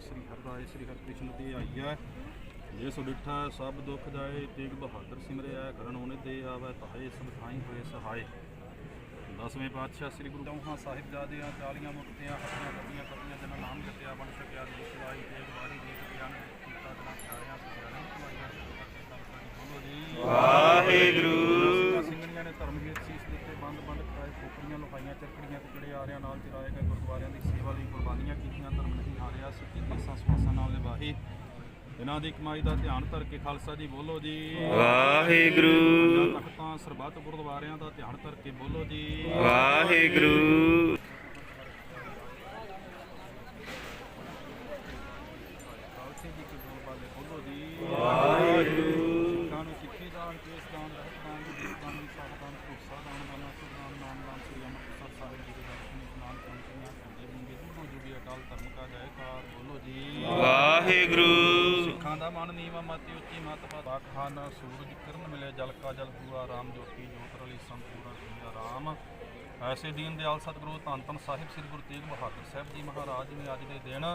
ਸ੍ਰੀ ਹਰਿ ਸ੍ਰੀ ਹਰਿ ਤੇ ਆਈਐ ਜੇ ਸੋ ਡਿਠਾ ਸਭ ਦੁੱਖ ਜਾਏ ਤੇਗ ਬਹਾਦਰ ਸਿਮਰਿਆ ਕਰਨ ਉਹਨੇ ਦੇ ਆਵੇ ਤਾਏ ਸਭ ਥਾਈ ਹੋਏ ਸਹਾਇ ਦਸਵੇਂ ਪਾਤਸ਼ਾਹ ਸ੍ਰੀ ਗੁਰੂ ਚੌਹਾਂ ਸਾਹਿਬ ਜਾਦਿਆਂ ਚਾਲੀਆਂ ਮੁਕਤਿਆਂ ਹੱਥੀਆਂ ਕੱਟੀਆਂ ਕੱਟੀਆਂ ਜਨ ਨਾਮ ਜਪਿਆ ਬਣ ਸਕਿਆ ਜੀ ਸਲਾਈ ਤੇ ਵਾਰੀ ਦੇ ਗਿਆਨ ਕੀਤਾ ਜਨਾ ਚਾਰਿਆਂ ਸਿਆਣਿਆਂ ਵਾਹਿਗੁਰੂ ਸਿੰਘਣੀਆਂ ਨੇ ਧਰਮਗੀਤ ਸੀਸ ਦਿੱਤੇ ਬੰਦ ਬੰਦ ਕਰਾਏ ਖੋਪੜੀਆਂ ਲੁਹਾਈਆਂ ਚੱਕੜੀਆਂ ਟੁਕੜੇ ਆਰਿਆਂ ਨਾਲ ਚਰਾਏ ਗਏ ਗੁਰਦੁਆਰਿਆਂ ਦੀ ਸੇਵਾ ਲਈ ਕੁਰਬਾਨੀਆਂ ਕੀਤੀਆਂ ਧਰਮ ਨਹੀਂ ਹਾਰਿਆ ਸੱਚੀ ਦੇਸਾਂ ਸਵਾਸਾਂ ਨਾਲ ਨਿਭਾਏ। ਇਹਨਾਂ ਦੀ ਕਮਾਈ ਦਾ ਧਿਆਨ ਧਰ ਕੇ ਖਾਲਸਾ ਜੀ ਬੋਲੋ ਜੀ। ਵਾਹਿਗੁਰੂ। ਤਖਤਾਂ ਸਰਬੱਤ ਗੁਰਦੁਆਰਿਆਂ ਦਾ ਧਿਆਨ ਧਰ ਕੇ ਬੋਲੋ ਜੀ। ਵਾਹਿਗੁਰੂ ਖਾਲਸੇ ਜੀ ਕੀ ਬੋਲ ਬਾਲੇ ਬੋਲੋ ਜੀ ਵਾਹਿਗੁਰੂ ਸਿੱਖਾਂ ਨੂੰ ਸਿੱਖੀ ਦਾਨ ਕੇਸ ਦਾਨ ਰਹਿਤ ਦਾਨ ਵਿਦਿਆ ਦਾਨ ਵਿਸਾਖ ਦਾਨ ਭਰੋਸਾ ਦਾਨ ਬਾਨਾ ਸੁਰਦਾਨ ਨਾਮ ਦਾਨ ਸ੍ਰੀ ਅੰਮ੍ਰਿਤਸਰ ਸਾਹਿਬ ਜੀ ਦੇ ਦਰਸ਼ਨ ਇਸ਼ਨਾਨ ਕੰਟੀਆਂ ਕੰਦੇ ਬੰਦੇ ਜੁਗੋ ਜੁਗੀ ਅਕਾਲ ਧਰਮ ਕਾ ਜੈਕਾਰ ਬੋਲੋ ਜੀ ਵਾਹਿਗੁਰੂ ਸਿੱਖਾਂ ਦਾ ਮਨ ਨੀਵਾ ਮਤੀ ਉੱਚੀ ਮਤ ਬਾਖਾਨ ਸੂਰਜ ਕਿਰਨ ਮਿਲੇ ਜਲ ਕਾ ਜਲ ਪੂਰਾ, ਰਾਮ ਜੋਤੀ ਜੋਤ ਰਲੀ ਸੰਪੂਰਨ ਦੁਨੀਆ ਰਾਮ। ਐਸੇ ਦੀਨ ਦਿਆਲ ਸਤਿਗੁਰੂ ਧੰਨ ਧੰਨ ਸਾਹਿਬ ਸ੍ਰੀ ਗੁਰੂ ਤੇਗ ਬਹਾਦਰ ਸਾਹਿਬ ਜੀ ਮਹਾਰਾਜ ਨੇ ਅੱਜ ਦੇ ਦਿਨ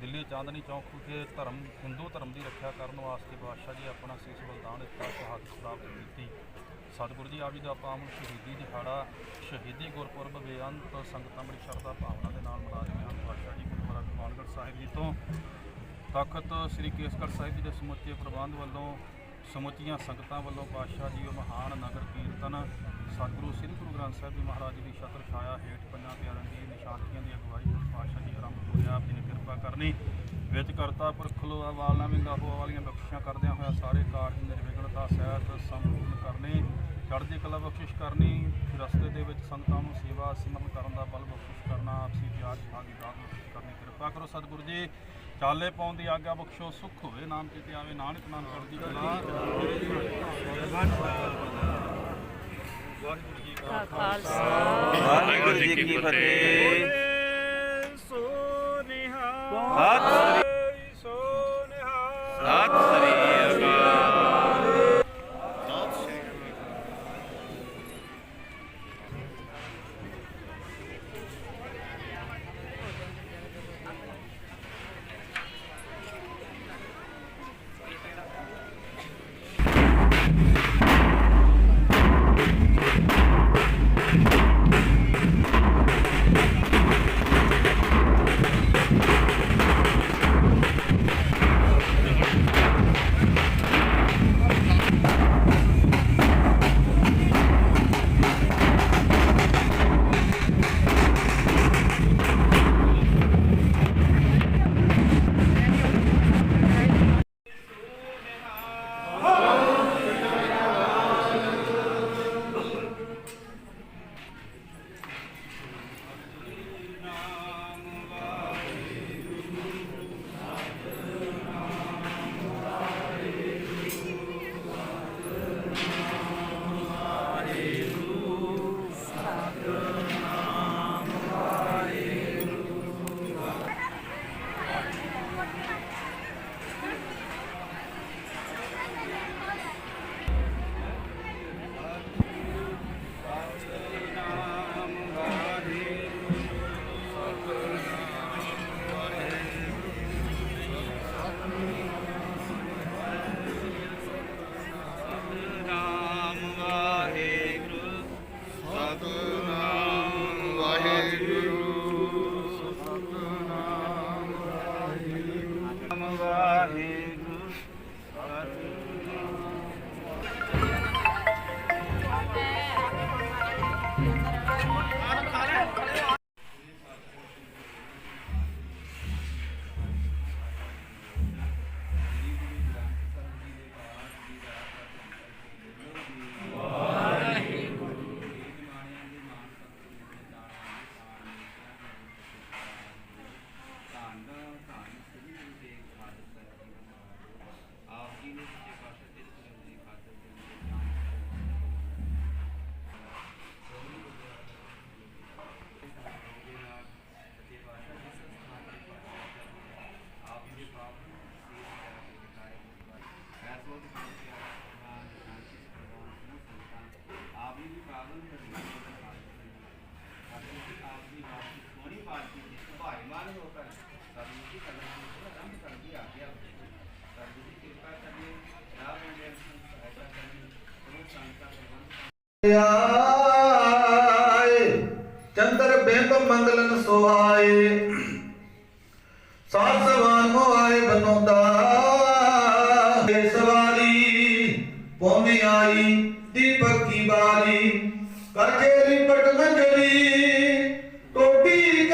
ਦਿੱਲੀ ਚਾਂਦਨੀ ਚੌਂਕ ਵਿਖੇ ਧਰਮ, ਹਿੰਦੂ ਧਰਮ ਦੀ ਰੱਖਿਆ ਕਰਨ ਵਾਸਤੇ ਬਾਦਸ਼ਾਹ ਜੀ ਆਪਣਾ ਸੀਸ ਬਲਦਾਨ ਦਿੱਤਾ, ਸ਼ਹਾਦਤ ਪ੍ਰਾਪਤ ਕੀਤੀ। ਸਤਿਗੁਰੂ ਜੀ, ਆਪ ਜੀ ਦਾ ਪਾਵਨ ਸ਼ਹੀਦੀ ਦਿਹਾੜਾ, ਸ਼ਹੀਦੀ ਗੁਰਪੁਰਬ ਬੇਅੰਤ ਸੰਗਤਾਂ ਬੜੀ ਸ਼ਰਧਾ ਭਾਵਨਾ ਦੇ ਨਾਲ ਮਨਾ ਰਹੀਆਂ ਹਨ। ਬਾਦਸ਼ਾਹ ਜੀ ਗੁਰਦੁਆਰਾ ਗੋਬਿੰਦਗੜ੍ਹ ਸਾਹਿਬ ਜੀ ਤੋਂ ਤਖਤ ਸ੍ਰੀ ਕੇਸਗੜ੍ਹ ਸਾਹਿਬ ਜੀ ਦੇ ਸਮੁੱਚੇ ਪ੍ਰਬੰਧ ਵੱਲੋਂ ਸਮੁੱਚੀਆਂ ਸੰਗਤਾਂ ਵੱਲੋਂ ਪਾਤਸ਼ਾਹ ਜੀ ਉਹ ਮਹਾਨ ਨਗਰ ਕੀਰਤਨ ਸਤਿਗੁਰੂ ਸ੍ਰੀ ਗੁਰੂ ਗ੍ਰੰਥ ਸਾਹਿਬ ਜੀ ਮਹਾਰਾਜ ਜੀ ਦੀ ਛਤਰ ਛਾਇਆ ਹੇਠ ਪੰਜਾਂ ਪਿਆਰਿਆਂ ਦੀ ਨਿਸ਼ਾਨਤੀਆਂ ਦੀ ਅਗਵਾਈ ਵਿੱਚ ਪਾਤਸ਼ਾਹ ਜੀ ਆਰੰਭ ਹੋਇਆ, ਆਪ ਜੀ ਨੇ ਕਿਰਪਾ ਕਰਨੀ। ਵਿੱਚ ਕਰਤਾ ਪੁਰਖ ਲੋਆ ਵਾਲਾਂ ਵਿੰਗਾ ਵਾਲੀਆਂ ਬਖਸ਼ਿਸ਼ਾਂ ਕਰਦਿਆਂ ਹੋਇਆ ਸਾਰੇ ਕਾਰਜ ਨਿਰਵਿਘਨਤਾ, ਸਹਿਤ ਸੰਪੂਰਨ ਕਰਨੇ, ਚੜ੍ਹਦੀ ਕਲਾ ਬਖਸ਼ਿਸ਼ ਕਰਨੀ, ਰਸਤੇ ਦੇ ਵਿੱਚ ਸੰਗਤਾਂ ਨੂੰ ਸੇਵਾ ਸਿਮਰਨ ਕਰਨ ਦਾ ਬਲ ਬਖਸ਼ਿਸ਼ ਕਰਨਾ ਆਪਸੀ ਪਿਆਰ ਭਾਗੀ ਦਾਤ ਬਖਸ਼ਿਸ਼ ਕਰਨੀ। ਕਿਰਪਾ ਕਰੋ ਸਤਿਗੁਰੂ ਜੀ। ਚਾਲੇ ਪਾਉਣ ਦੀ ਆਗਿਆ ਬਖਸ਼ੋ ਸੁਖ ਹੋਵੇ ਨਾਮ ਕਿਤੇ ਆਵੇ ਨਾਨਕ ਨਾਮ ਕਰਦੀ ਕਲਾ। ਵਾਹਿਗੁਰੂ ਜੀ ਕਾ ਖਾਲਸਾ। ਵਾਹਿਗੁਰੂ ਜੀ ਕੀ ਫਤਿਹ। ਸੋਨਿਹਾ ਸਤਿ ਸੋਨਿਹਾ ਸਤਿ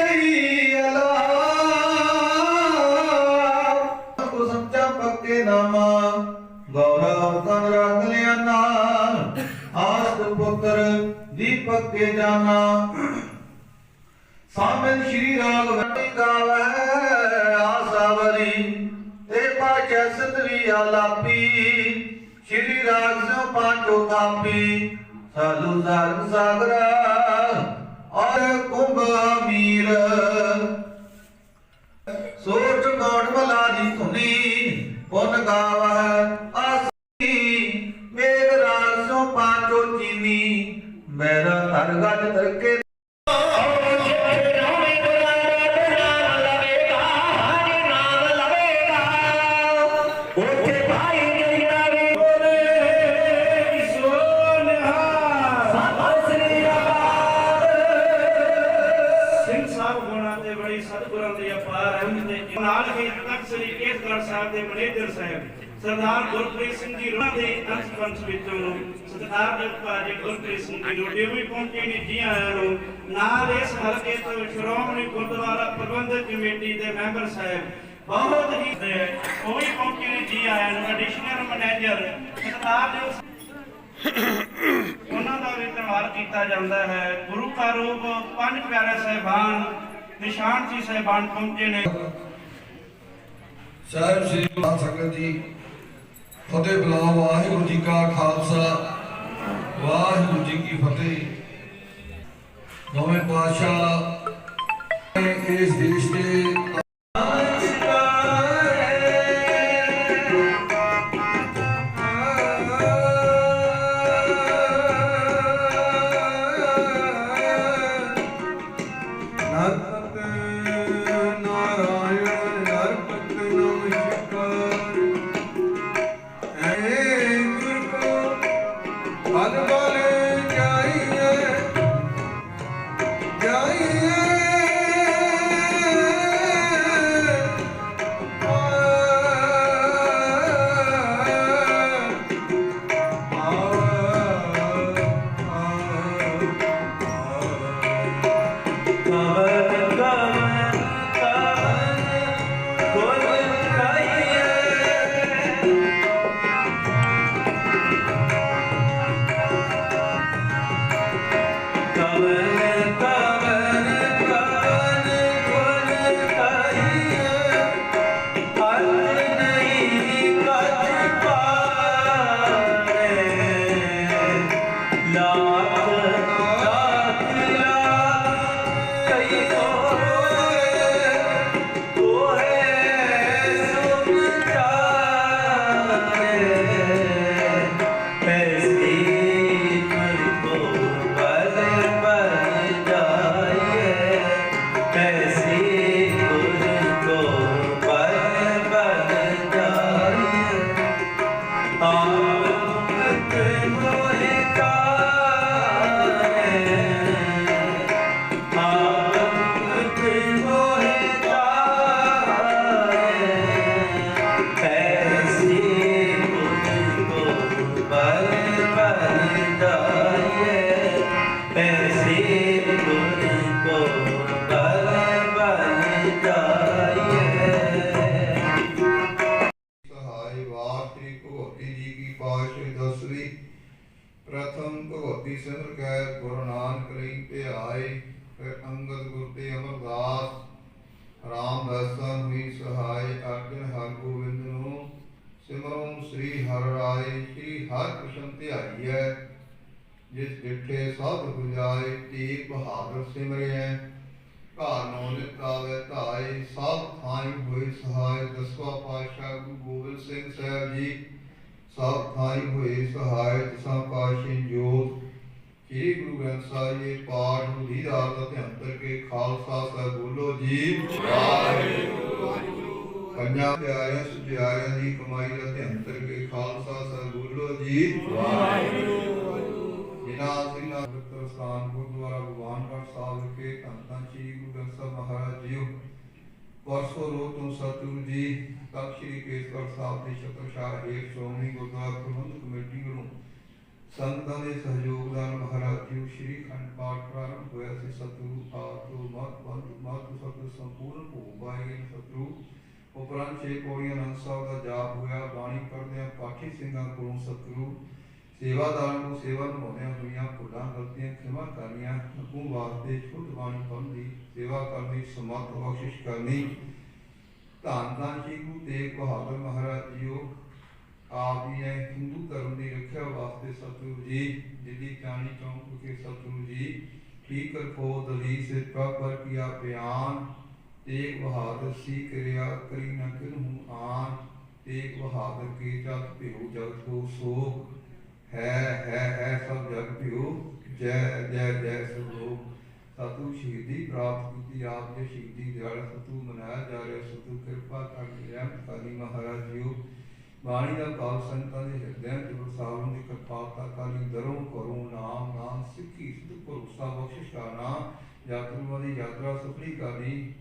ਗਈ ਅਲਾ ਕੋ ਸੱਚਾ ਪੱਕੇ ਨਾਮਾ ਗੌਰਵ ਤਨ ਰੱਖ ਲਿਆ ਨਾਮ ਆਸਤ ਪੁੱਤਰ ਦੀਪਕ ਕੇ ਜਾਨਾ ਸਾਮਨ ਸ਼੍ਰੀ ਰਾਗ ਵੰਡੀ ਗਾਵੇ ਆਸਾਵਰੀ ਤੇ ਪਾਚੈ ਸਤਰੀ ਆਲਾਪੀ ਸ਼੍ਰੀ ਰਾਗ ਸੋ ਪਾਚੋ ਥਾਪੀ ਸਾਧੂ ਸਾਗਰਾ ਔਰ ਕੁੰਭ ਮੀਰ ਸੋਚ ਗੌੜ ਮਲਾ ਦੀ ਧੁਨੀ ਪੁਨ ਗਾਵੈ ਤੇ ਤਖਤ ਸ੍ਰੀ ਕੇਸਗੜ੍ਹ ਸਾਹਿਬ ਦੇ ਮੈਨੇਜਰ ਸਾਹਿਬ, ਸਰਦਾਰ ਗੁਰਪ੍ਰੀਤ ਸਿੰਘ ਜੀ ਰੋਣਾ ਦੇ ਅੰਸ਼ ਵਿੱਚੋਂ ਸਤਿਕਾਰ ਦੇ ਭਾਜੀ ਗੁਰਪ੍ਰੀਤ ਸਿੰਘ ਜੀ ਰੋਡੇ ਵੀ ਪਹੁੰਚੇ ਨੇ, ਜੀ ਆਇਆਂ ਨੂੰ। ਨਾਲ ਇਸ ਹਲਕੇ ਤੋਂ ਸ਼੍ਰੋਮਣੀ ਗੁਰਦੁਆਰਾ ਪ੍ਰਬੰਧਕ ਕਮੇਟੀ ਦੇ ਮੈਂਬਰ ਸਾਹਿਬ ਬਹੁਤ ਹੀ ਉਹ ਵੀ ਪਹੁੰਚੇ ਨੇ, ਜੀ ਆਇਆਂ ਨੂੰ ਐਡੀਸ਼ਨਲ ਮੈਨੇਜਰ ਸਰਦਾਰ ਦੇ ਉਹਨਾਂ ਦਾ ਵੀ ਧੰਨਵਾਦ ਕੀਤਾ ਜਾਂਦਾ ਹੈ। ਗੁਰੂ ਕਾ ਰੂਪ ਪੰਜ ਪਿਆਰੇ ਸਹਿਬਾਨ, ਨਿਸ਼ਾਨ ਜੀ ਸਹਿਬਾਨ ਪਹੁੰਚੇ ਨੇ। ਸਾਹਿਬ ਸ੍ਰੀ ਗੁਰੂ ਸੰਗਤ ਜੀ, ਫਤਿਹ ਬੁਲਾਓ, ਵਾਹਿਗੁਰੂ ਜੀ ਕਾ ਖਾਲਸਾ, ਵਾਹਿਗੁਰੂ ਜੀ ਕੀ ਫਤਿਹ। ਨਵੇਂ ਪਾਤਸ਼ਾਹ ਇਸ ਦੇਸ਼ ਦੇ ਜਿਸ ਡਿਠੇ ਸਭ ਗੁਜਾਏ ਤੀਰ ਬਹਾਦਰ ਸਿਮਰਿਐ। ਘਰ ਨੌ ਨਿਤਾਵੇ ਧਾਏ ਸਭ ਥਾਈ ਹੋਏ ਸਹਾਇ। ਦਸਵਾ ਪਾਤਸ਼ਾਹ ਗੁਰੂ ਗੋਬਿੰਦ ਸਿੰਘ ਸਾਹਿਬ ਜੀ ਸਭ ਥਾਈ ਹੋਏ ਸਹਾਇ। ਦਸਾਂ ਪਾਤਸ਼ਾਹ ਜੋਤ ਸ੍ਰੀ ਗੁਰੂ ਗ੍ਰੰਥ ਸਾਹਿਬ ਜੀ ਪਾਠ ਨੂੰ ਦੀਦਾਰ ਦਾ ਧਿਆਨ ਕਰਕੇ ਖਾਲਸਾ ਸਾਹਿਬ ਬੋਲੋ ਜੀ। ਵਾਹਿਗੁਰੂ। ਪੰਜਾਂ ਪਿਆਰਿਆਂ ਸੁਝਾਰਿਆਂ ਦੀ ਕਮਾਈ ਦਾ ਧਿਆਨ ਕਰਕੇ ਖਾਲਸਾ ਸਾਹਿਬ ਬੋਲੋ ਜੀ। ਜਿਨ੍ਹਾਂ ਸਿੰਘਾਂ ਪਵਿੱਤਰ ਸਥਾਨ ਗੁਰਦੁਆਰਾ ਭਗਵਾਨਗੜ੍ਹ ਸਾਹਿਬ ਵਿਖੇ ਧੰਨ ਧੰਨ ਸ੍ਰੀ ਗੁਰੂ ਗ੍ਰੰਥ ਸਾਹਿਬ ਮਹਾਰਾਜ ਜੀ ਪਰਸੋਂ ਰੋਜ਼ ਤੋਂ ਸਤਿਗੁਰੂ ਜੀ, ਤਖਤ ਸ੍ਰੀ ਕੇਸਗੜ੍ਹ ਸਾਹਿਬ ਦੇ ਛਤਰਛਾਇਆ ਹੇਠ ਸ਼੍ਰੋਮਣੀ ਗੁਰਦੁਆਰਾ ਪ੍ਰਬੰਧਕ ਕਮੇਟੀ ਵੱਲੋਂ ਸੰਗਤਾਂ ਦੇ ਸਹਿਯੋਗ ਨਾਲ ਮਹਾਰਾਜ ਜੀ ਸ਼੍ਰੀ ਖੰਡ ਪਾਠ ਪ੍ਰਾਰੰਭ ਹੋਇਆ ਸੀ। ਸਤਿਗੁਰੂ ਆਤੋ ਮਤ ਬੰਦ ਮਤ ਸਤਿ ਸੰਪੂਰਨ ਭੋਗ ਪਾਏ ਸਤਿਗੁਰੂ ਉਪਰੰਤ ਛੇ ਪੌੜੀਆਂ ਅਨੰਦ ਸਾਹਿਬ ਦਾ ਜਾਪ ਹੋਇਆ। ਬਾਣੀ ਪੜ੍ਹਦਿਆਂ ਪਾਠੀ ਸਿੰਘਾਂ ਕੋਲੋਂ ਸਤਿਗੁਰੂ ਸੇਵਾਦਾਰ ਨੂੰ ਸੇਵਾ ਨਿਭਾਉਂਦਿਆਂ ਹੋਈਆਂ ਭੁੱਲਾਂ ਗਲਤੀਆਂ ਖਿਮਾ ਕਰਨੀਆਂ ਹੁਕਮ ਵਾਸਤੇ ਸ਼ੁੱਧ ਬਾਣੀ ਦੀ ਸੇਵਾ ਕਰਨ ਸਮਰਥ ਬਖਸ਼ਿਸ਼ ਕਰਨੀ। ਧੰਨ ਧੰਨ ਸ਼੍ਰੀ ਗੁਰੂ ਤੇਗ ਬਹਾਦਰ ਮਹਾਰਾਜ ਜੀਓ, ਆਪ ਜੀ ਨੇ ਹਿੰਦੂ ਧਰਮ ਦੀ ਰੱਖਿਆ ਵਾਸਤੇ ਸਤਿਗੁਰੂ ਜੀ, ਦਿੱਲੀ ਚਾਣੀ ਚੌਂਕ ਵਿਖੇ ਸਤਿਗੁਰੂ ਜੀ, ਠੀਕ ਰਖੋ ਦਲੀ ਸੇ ਪ੍ਰਪਰ ਕੀਆ ਬਿਆਨ, ਤੇਗ ਬਹਾਦਰ ਸੀ ਕਰਿਆ ਕਰੀ ਨ ਕਿਨਹੂ ਆਨ, ਤੇਗ ਬਹਾਦਰ ਕੀ ਜਤ ਭਿਉ ਜਗਤ ਕੋ ਸੋਖ ਹੈ ਹੈ ਹੈ, ਸਭ ਜਗ ਭਿਉ ਜੈ ਜੈ ਜੈ, ਸਭ ਲੋਕ। ਸ਼ਹੀਦੀ ਪ੍ਰਾਪਤ ਕੀਤੀ ਆਪ ਦੇ ਸ਼ਹੀਦੀ ਦਿਹਾੜਾ, ਸਤਿਗੁਰੂ ਮਨਾਇਆ ਜਾ ਰਿਹਾ, ਸਤਿਗੁਰੂ ਕਿਰਪਾ ਕਰਕੇ ਰਹਿਮਤ ਕਰੀ ਮਹਾਰਾਜ ਜੀਓ, ਬਾਣੀ ਦਾ ਭਾਵ ਸੰਤਾਂ ਦੇ ਹਿਰਦਿਆਂ ਚ ਵਸਾਉਣ ਦੀ ਕਿਰਪਾਲਤਾ ਕਾਲੀ ਦਰੋਂ ਕਰੋ ਨਾਮ ਨਾਮ ਸਿੱਖੀ, ਸਿੱਧ ਭਰੋਸਾ ਬਖਸ਼ਿਸ਼ ਕਰਨਾ। ਯਾਤਰੂਆਂ ਦੀ ਯਾਤਰਾ ਸਫਲੀ ਕਰਨੀ।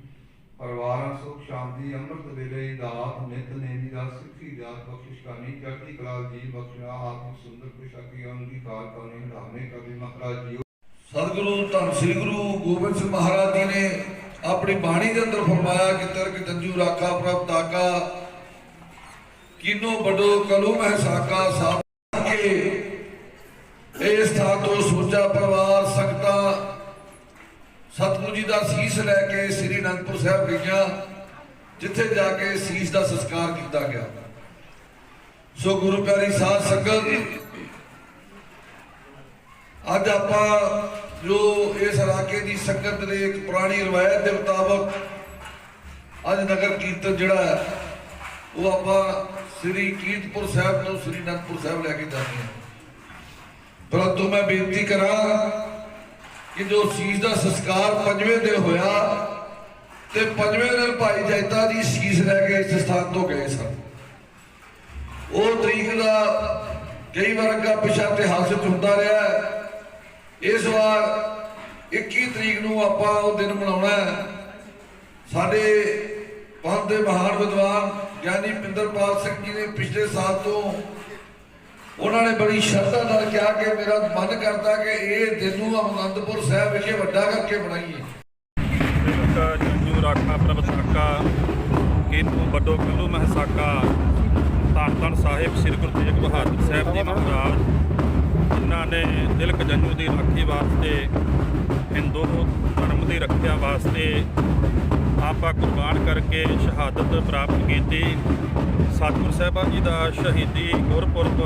ਪਰਿਵਾਰਾਂ ਸੁਖ, ਸ਼ਾਂਤੀ, ਅੰਮ੍ਰਿਤ ਵੇਲੇ ਦਾਤ, ਨਿਤ ਨੇਮੀ ਦਾ ਸਿੱਖੀ ਦਾਤ ਬਖਸ਼ਿਸ਼ ਕਰਨੀ, ਚੜ੍ਹਦੀ ਕਲਾ ਜੀ ਬਖਸ਼ਣਾ ਆਤਮ ਸੁੰਦਰ ਪੁਸ਼ਾਕੀ ਅੰਗੀਕਾਰ ਕਰਨੇ ਢਾਮੇ ਕਦੇ ਮਹਾਰਾਜ ਜੀਓ। ਸਤਿਗੁਰੂ, ਧੰਨ ਸ੍ਰੀ ਗੁਰੂ ਗੋਬਿੰਦ ਸਿੰਘ ਮਹਾਰਾਜ ਜੀ ਨੇ ਆਪਣੀ ਬਾਣੀ ਦੇ ਅੰਦਰ ਫਰਮਾਇਆ ਕਿ ਤਰਕ ਜੰਜੂ ਰਾਖਾ ਪ੍ਰਭ ਤਾਕਾ, ਕਿਨੋ ਬਡੋ ਕਲੂ ਮਹਿ ਸਾਕਾ ਸਾਧ ਕੇ। ਇਸ ਥਾਂ ਤੋਂ ਸੋਚਾ ਪਰਿਵਾਰ ਸੰਗਤਾਂ ਸਤਿਗੁਰੂ ਜੀ ਦਾ ਸੀਸ ਲੈ ਕੇ ਸ੍ਰੀ ਅਨੰਦਪੁਰ ਸਾਹਿਬ ਗਈਆਂ, ਜਿੱਥੇ ਜਾ ਕੇ ਸੀਸ ਦਾ ਸੰਸਕਾਰ ਕੀਤਾ ਗਿਆ। ਸੋ ਗੁਰੂ ਪਿਆਰੀ ਸਾਧ ਸੰਗਤ, ਅੱਜ ਆਪਾਂ ਜੋ ਇਸ ਇਲਾਕੇ ਦੀ ਸੰਗਤ ਦੇ ਇੱਕ ਪੁਰਾਣੀ ਰਵਾਇਤ ਦੇ ਮੁਤਾਬਕ ਅੱਜ ਨਗਰ ਕੀਰਤਨ ਜਿਹੜਾ ਹੈ, ਉਹ ਆਪਾਂ ਸ੍ਰੀ ਕੀਰਤਪੁਰ ਸਾਹਿਬ ਤੋਂ ਸ੍ਰੀ ਅਨੰਦਪੁਰ ਸਾਹਿਬ ਲੈ ਕੇ ਜਾਂਦੇ ਹਾਂ। ਪਰੰਤੂ ਮੈਂ ਬੇਨਤੀ ਕਰਾਂ ਕਿ ਜੋ ਸੀਸ ਦਾ ਸੰਸਕਾਰ ਪੰਜਵੇਂ ਦਿਨ ਹੋਇਆ ਤੇ ਪੰਜਵੇਂ ਦਿਨ ਭਾਈ ਜੈਤਾ ਜੀ ਸੀਸ ਲੈ ਕੇ ਇਸ ਸਥਾਨ ਤੋਂ ਗਏ ਸਨ। ਉਹ ਤਰੀਕ ਦਾ ਕਈ ਵਾਰ ਅੱਗਾ ਪਿਛਾ ਇਤਿਹਾਸ ਵਿੱਚ ਹੁੰਦਾ ਰਿਹਾ ਇਸ ਵਾਰ 21 ਤਰੀਕ ਨੂੰ ਆਪਾਂ ਉਹ ਦਿਨ ਮਨਾਉਣਾ ਹੈ। ਸਾਡੇ ਪੰਥ ਦੇ ਮਹਾਨ ਵਿਦਵਾਨ ਗਿਆਨੀ ਪਿੰਦਰਪਾਲ ਸਿੰਘ ਜੀ ਨੇ ਪਿਛਲੇ ਸਾਲ ਤੋਂ ਉਹਨਾਂ ਨੇ ਬੜੀ ਸ਼ਰਧਾ ਨਾਲ ਕਿਹਾ ਕਿ ਮੇਰਾ ਮਨ ਕਰਦਾ ਕਿ ਇਹ ਦਿਨ ਨੂੰ ਆਨੰਦਪੁਰ ਸਾਹਿਬ ਵਿਖੇ ਵੱਡਾ ਕਰਕੇ ਬਣਾਈਏ। ਜੰਜੂ ਰਾਖਾ ਪ੍ਰਭ ਸਾਕਾ ਵੱਡੋ ਕਲੂ ਮਹਸਾਕਾ ਧੰਨ ਧੰਨ ਸਾਹਿਬ, ਸ੍ਰੀ ਗੁਰੂ ਤੇਗ ਬਹਾਦਰ ਸਾਹਿਬ ਜੀ ਮਹਾਰਾਜ। ਜਿਨ੍ਹਾਂ ਨੇ ਤਿਲਕ ਜੰਜੂ ਦੀ ਰਾਖੀ ਵਾਸਤੇ ਹਿੰਦੂ ਧਰਮ ਦੀ ਰੱਖਿਆ ਵਾਸਤੇ ਆਪਾ ਕੁਰਬਾਨ ਕਰਕੇ ਸ਼ਹਾਦਤ ਪ੍ਰਾਪਤ ਕੀਤੀ। ਸਤਿਗੁਰ ਸਾਹਿਬਾਨ ਜੀ ਦਾ ਸ਼ਹੀਦੀ ਗੁਰਪੁਰਬ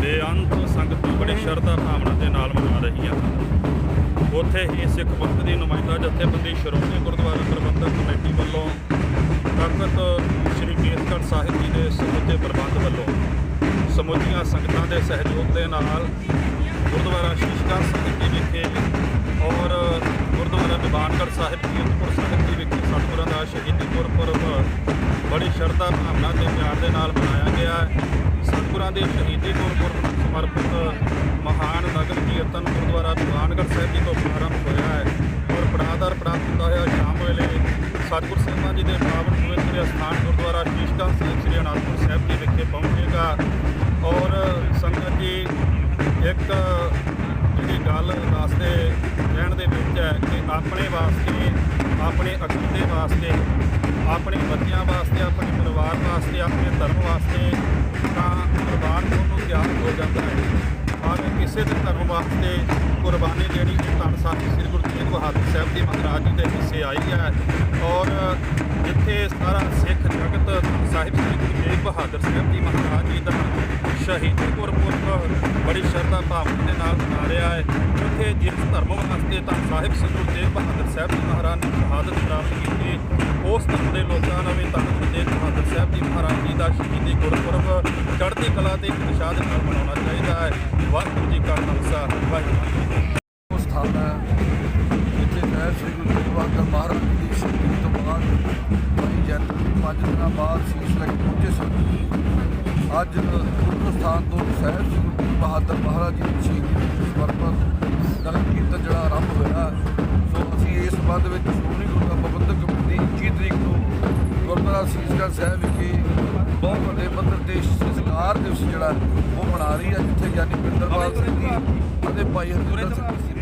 ਬੇਅੰਤ ਸੰਗਤ ਬੜੀ ਸ਼ਰਧਾ ਭਾਵਨਾ ਦੇ ਨਾਲ ਮਨਾ ਰਹੀ ਆ। ਉੱਥੇ ਹੀ ਸਿੱਖ ਪੰਥ ਦੀ ਨੁਮਾਇੰਦਾ ਜਥੇਬੰਦੀ ਸ਼੍ਰੋਮਣੀ ਗੁਰਦੁਆਰਾ ਪ੍ਰਬੰਧਕ ਕਮੇਟੀ ਵੱਲੋਂ ਤਖਤ ਸ੍ਰੀ ਕੇਸਗੜ੍ਹ ਸਾਹਿਬ ਜੀ ਦੇ ਸਮੁੱਚੇ ਪ੍ਰਬੰਧ ਵੱਲੋਂ ਸਮੁੱਚੀਆਂ ਸੰਗਤਾਂ ਦੇ ਸਹਿਯੋਗ ਦੇ ਨਾਲ ਗੁਰਦੁਆਰਾ ਸ਼ੀਸ਼ਗੜ੍ਹ ਸਾਹਿਬ ਜੀ ਵਿਖੇ ਔਰ ਗੁਰਦੁਆਰਾ ਦੀਵਾਨਗੜ੍ਹ ਸਾਹਿਬ ਜੀ ਅਨੰਦਪੁਰ ਸਾਹਿਬ ਜੀ ਵਿਖੇ ਸਤਿਗੁਰਾਂ ਦਾ ਸ਼ਹੀਦੀ ਗੁਰਪੁਰਬ ਬੜੀ ਸ਼ਰਧਾ ਭਾਵਨਾ ਤੇ ਪਿਆਰ ਦੇ ਨਾਲ ਮਨਾਇਆ ਗਿਆ ਹੈ। ਸਤਿਗੁਰਾਂ ਦੇ ਸ਼ਹੀਦੀ ਗੁਰਪੁਰਬ ਨੂੰ ਸਮਰਪਿਤ ਮਹਾਨ ਨਗਰ ਕੀਰਤਨ ਗੁਰਦੁਆਰਾ ਦੀਵਾਨਗੜ੍ਹ ਸਾਹਿਬ ਜੀ ਤੋਂ ਪ੍ਰਾਰੰਭ ਹੋਇਆ ਹੈ ਔਰ ਪੜਾਦਰ ਪ੍ਰਾਪਤ ਹੁੰਦਾ ਹੋਇਆ ਸ਼ਾਮ ਵੇਲੇ ਸਤਿਗੁਰ ਸਾਹਿਬਾਂ ਜੀ ਦੇ ਪਾਵਨ ਪਵਿੱਤਰ ਅਸਥਾਨ ਗੁਰਦੁਆਰਾ ਸ਼ੀਸ਼ਗੰਜ ਸਾਹਿਬ, ਸ੍ਰੀ ਅਨੰਦਪੁਰ ਸਾਹਿਬ ਜੀ ਵਿਖੇ ਪਹੁੰਚੇਗਾ। ਔਰ ਸੰਗਤ ਜੀ, ਇੱਕ ਜਿਹੜੀ ਗੱਲ ਵਾਸਤੇ ਰਹਿਣ ਦੇ ਵਿੱਚ ਹੈ ਕਿ ਆਪਣੇ ਵਾਸਤੇ, ਆਪਣੇ ਅਕੀਦੇ ਵਾਸਤੇ, ਆਪਣੇ ਬੱਚਿਆਂ ਵਾਸਤੇ, ਆਪਣੇ ਪਰਿਵਾਰ ਵਾਸਤੇ, ਆਪਣੇ ਧਰਮ ਵਾਸਤੇ ਤਾਂ ਕੁਰਬਾਨ ਹੋਣ ਨੂੰ ਤਿਆਰ ਹੋ ਜਾਂਦਾ ਹੈ। ਭਾਵੇਂ ਕਿਸੇ ਦੇ ਧਰਮ ਵਾਸਤੇ ਕੁਰਬਾਨੀ ਜਿਹੜੀ ਇਹ ਧੰਨ ਸਾਹਿਬ ਸ੍ਰੀ ਗੁਰੂ ਤੇਗ ਬਹਾਦਰ ਸਾਹਿਬ ਜੀ ਮਹਾਰਾਜ ਜੀ ਦੇ ਹਿੱਸੇ ਆਈ ਹੈ। ਔਰ ਜਿੱਥੇ ਸਾਰਾ ਸਿੱਖ ਜਗਤ ਸਾਹਿਬ ਸ੍ਰੀ ਗੁਰੂ ਤੇਗ ਬਹਾਦਰ ਸਾਹਿਬ ਜੀ ਮਹਾਰਾਜ ਜੀ ਦਾ ਸ਼ਹੀਦੀ ਗੁਰਪੁਰਬ ਬੜੀ ਸ਼ਰਧਾ ਭਾਵਨਾ ਦੇ ਨਾਲ ਮਨਾ ਰਿਹਾ ਹੈ। ਉੱਥੇ ਜਿਸ ਧਰਮ ਵਾਸਤੇ ਤਾਂ ਸਾਹਿਬ ਸ੍ਰੀ ਗੁਰੂ ਤੇਗ ਬਹਾਦਰ ਸਾਹਿਬ ਜੀ ਮਹਾਰਾਜ ਨੇ ਸ਼ਹਾਦਤ ਪ੍ਰਾਪਤ ਕੀਤੀ, ਉਸ ਧਰਮ ਦੇ ਲੋਕਾਂ ਨੂੰ ਵੀ ਧੰਨ ਤੇਗ ਬਹਾਦਰ ਸਾਹਿਬ ਜੀ ਮਹਾਰਾਜ ਜੀ ਦਾ ਸ਼ਹੀਦੀ ਗੁਰਪੁਰਬ ਚੜ੍ਹਦੀ ਕਲਾ ਤੇ ਉਤਸ਼ਾਹ ਦੇ ਨਾਲ ਮਨਾਉਣਾ ਚਾਹੀਦਾ ਹੈ। ਵਾਹਿਗੁਰੂ ਜੀ ਕਾ ਖਾਲਸਾ, ਵਾਹਿਗੁਰੂ ਜੀ ਕੀ ਫਤਿਹ। ਉਹ ਸਥਾਨ ਹੈ ਜਿੱਥੇ ਮੈਂ ਸ੍ਰੀ ਗੁਰੂ ਤੇਗ ਬਹਾਦਰ ਮਹਾਰਾਜ ਦੀ ਸ਼ਹੀਦੀ ਤੋਂ ਬਾਅਦ ਭਾਈ ਜੈਤ ਜੀ ਪੰਜ ਦਿਨਾਂ ਬਾਅਦ ਸੀਸ ਲੈ ਕੇ ਪਹੁੰਚੇ ਸਨ ਅੱਜ ਗੁਰੂ ਸਥਾਨ ਤੋਂ ਸਾਹਿਬ ਸ੍ਰੀ ਗੁਰੂ ਬਹਾਦਰ ਮਹਾਰਾਜ ਜੀ ਦੀ ਸ਼ਹੀਦੀ ਨੂੰ ਸਮਰਪਿਤ ਨਗਰ ਕੀਰਤਨ ਜਿਹੜਾ ਆਰੰਭ ਹੋਇਆ ਸੋ ਅਸੀਂ ਇਸ ਸੰਬੰਧ ਵਿੱਚ ਸ਼੍ਰੋਮਣੀ ਗੁਰਦੁਆਰਾ ਪ੍ਰਬੰਧਕ ਕਮੇਟੀ 21 ਤਰੀਕ ਨੂੰ ਗੁਰਦੁਆਰਾ ਸੀਸਗੜ੍ਹ ਸਾਹਿਬ ਵਿਖੇ ਬਹੁਤ ਵੱਡੇ ਪੱਧਰ ਤੇ ਸੰਸਕਾਰ ਦਿਵਸ ਜਿਹੜਾ ਉਹ ਮਨਾ ਰਹੀ ਹੈ, ਜਿੱਥੇ ਗਿਆਨੀ ਪਿੰਦਰਪਾਲ ਸਿੰਘ ਜੀ ਅਤੇ ਭਾਈ ਹਰਜਿੰਦਰ ਸਿੰਘ ਜੀ